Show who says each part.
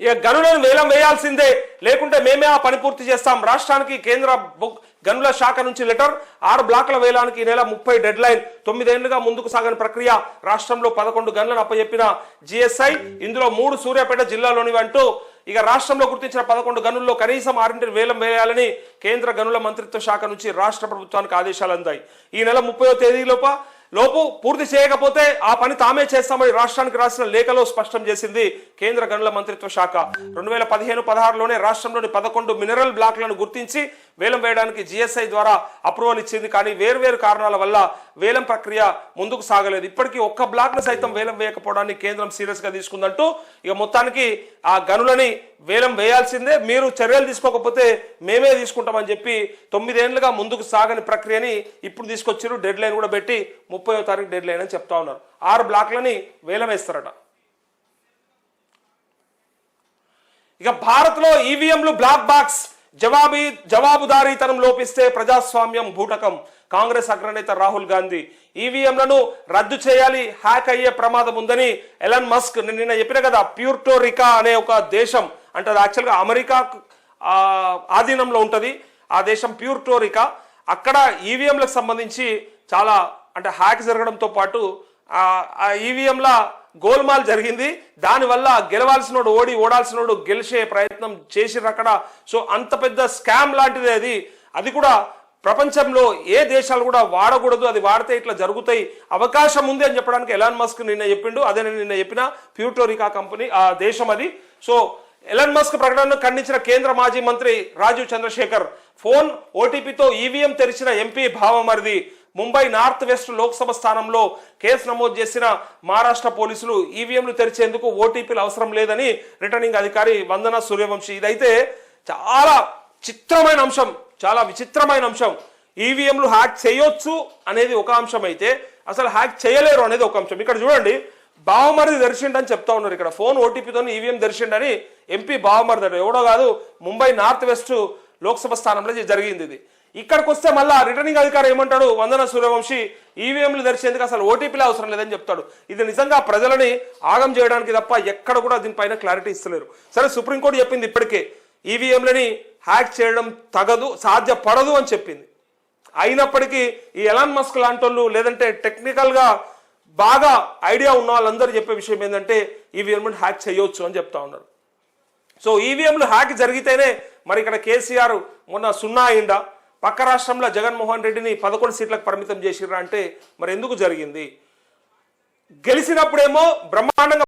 Speaker 1: ఇక గనులను వేలం వేయాల్సిందే. లేకుంటే మేమే ఆ పని పూర్తి చేస్తాం. రాష్ట్రానికి కేంద్ర గనుల శాఖ నుంచి లెటర్ ఆరు బ్లాకుల వేలానికి ఈ నెల ముప్పై డెడ్ లైన్. తొమ్మిదేళ్ళుగా ముందుకు సాగని ప్రక్రియ. రాష్ట్రంలో పదకొండు గన్లను అప్పచెప్పిన జిఎస్ఐ ఇందులో మూడు సూర్యాపేట జిల్లాలోనివి అంటూ ఇక రాష్ట్రంలో గుర్తించిన పదకొండు గనుల్లో కనీసం ఆరింటిని వేలం వేయాలని కేంద్ర గనుల మంత్రిత్వ శాఖ నుంచి రాష్ట్ర ప్రభుత్వానికి ఆదేశాలు అందాయి. ఈ నెల ముప్పయో తేదీలోప లోపు పూర్తి చేయకపోతే ఆ పని తామే చేస్తామని రాష్ట్రానికి రాసిన లేఖలో స్పష్టం చేసింది కేంద్ర గనుల మంత్రిత్వ శాఖ. రెండు వేల పదిహేను పదహారులోనే రాష్ట్రంలోని పదకొండు మినరల్ బ్లాక్లను గుర్తించి వేలం వేయడానికి జిఎస్ఐ ద్వారా అప్రూవల్ ఇచ్చింది. కానీ వేర్వేరు కారణాల వల్ల వేలం ప్రక్రియ ముందుకు సాగలేదు. ఇప్పటికీ ఒక్క బ్లాక్ను సైతం వేలం వేయకపోవడాన్ని కేంద్రం సీరియస్గా తీసుకుందంటూ ఇక మొత్తానికి ఆ గనులని వేలం వేయాల్సిందే మీరు చర్యలు తీసుకోకపోతే మేమే తీసుకుంటామని చెప్పి తొమ్మిదేళ్ళుగా ముందుకు సాగని ప్రక్రియని ఇప్పుడు తీసుకొచ్చారు డెడ్ లైన్ కూడా పెట్టి ముప్పై తారీఖు డెడ్ లైన్ అని చెప్తా ఉన్నారు. ఆరు బ్లాక్లని వేలం వేస్తారట. ఇక భారత్లో ఈవీఎంలు బ్లాక్ బాక్స్ జవాబీ జవాబుదారీతనం లోపిస్తే ప్రజాస్వామ్యం భూటకం కాంగ్రెస్ అగ్రనేత రాహుల్ గాంధీ ఈవీఎంలను రద్దు చేయాలి హ్యాక్ అయ్యే ప్రమాదం ఉందని ఎలన్ మస్క్ నిన్న చెప్పిన కదా ప్యూర్టోరికా అనే ఒక దేశం. అంటే అది యాక్చువల్గా అమెరికా ఆధీనంలో ఉంటుంది. ఆ దేశం ప్యూర్టోరికా అక్కడ ఈవీఎంలకు సంబంధించి చాలా అంటే హ్యాక్ జరగడంతో పాటు ఆ ఆ ఈవీఎంల గోల్మాల్ జరిగింది. దానివల్ల గెలవాల్సినోడు ఓడి ఓడాల్సినోడు గెలిచే ప్రయత్నం చేసిర్రు అక్కడ. సో అంత పెద్ద స్కామ్ లాంటిది అది. అది కూడా ప్రపంచంలో ఏ దేశాలు కూడా వాడకూడదు. అది వాడితే ఇట్లా జరుగుతాయి. అవకాశం ఉంది అని చెప్పడానికి ఎలాన్ మస్క్ నిన్న చెప్పిండు. అదే నేను నిన్న చెప్పిన. ప్యూటోరికా కంపెనీ ఆ దేశం అది. సో ఎలన్ మస్క్ ప్రకటనను ఖండించిన కేంద్ర మాజీ మంత్రి రాజీవ్ చంద్రశేఖర్ ఫోన్ ఓటీపీతో ఈవీఎం తెరిచిన ఎంపీ భావమరిది ముంబై నార్త్ వెస్ట్ లోక్సభ స్థానంలో కేసు నమోదు చేసిన మహారాష్ట్ర పోలీసులు ఈవీఎంలు తెరిచేందుకు ఓటీపీలు అవసరం లేదని రిటర్నింగ్ అధికారి వందన సూర్యవంశీ. ఇదైతే చాలా చిత్రమైన అంశం చాలా విచిత్రమైన అంశం. ఈవీఎంలు హ్యాక్ చేయొచ్చు అనేది ఒక అంశం అయితే అసలు హ్యాక్ చేయలేరు అనేది ఒక అంశం. ఇక్కడ చూడండి బావమరిది దర్శిండని చెప్తా ఉన్నారు ఇక్కడ. ఫోన్ ఓటీపీతో ఈవీఎం దర్శిండని ఎంపీ బావమరిది ఎవడో కాదు ముంబై నార్త్ వెస్ట్ లోక్సభ స్థానంలో జరిగింది ఇది. ఇక్కడికి వస్తే మళ్ళా రిటర్నింగ్ అధికారి ఏమంటాడు? వందన సూర్యవంశీ ఈవీఎంలు తెరిచేందుకు అసలు ఓటీపీలే అవసరం లేదని చెప్తాడు. ఇది నిజంగా ప్రజలని ఆగం చేయడానికి తప్ప ఎక్కడ కూడా దీనిపైన క్లారిటీ ఇస్తలేరు. సరే సుప్రీంకోర్టు చెప్పింది ఇప్పటికే. ఈవీఎంలని హ్యాక్ చేయడం తగదు సాధ్యపడదు అని చెప్పింది. అయినప్పటికీ ఈ ఎలాన్ మస్క్ లాంటి వాళ్ళు లేదంటే టెక్నికల్గా బాగా ఐడియా ఉన్న వాళ్ళందరూ చెప్పే విషయం ఏంటంటే ఈవీఎంలను హ్యాక్ చేయొచ్చు అని చెప్తా ఉన్నారు. సో ఈవీఎంలు హ్యాక్ జరిగితేనే మరి ఇక్కడ కేసీఆర్ మొన్న సున్నా అయిందా? పక్క రాష్ట్రంలో జగన్మోహన్ రెడ్డిని పదకొండు సీట్లకు పరిమితం చేసిర్రా అంటే మరి ఎందుకు జరిగింది? గెలిచినప్పుడేమో బ్రహ్మాండంగా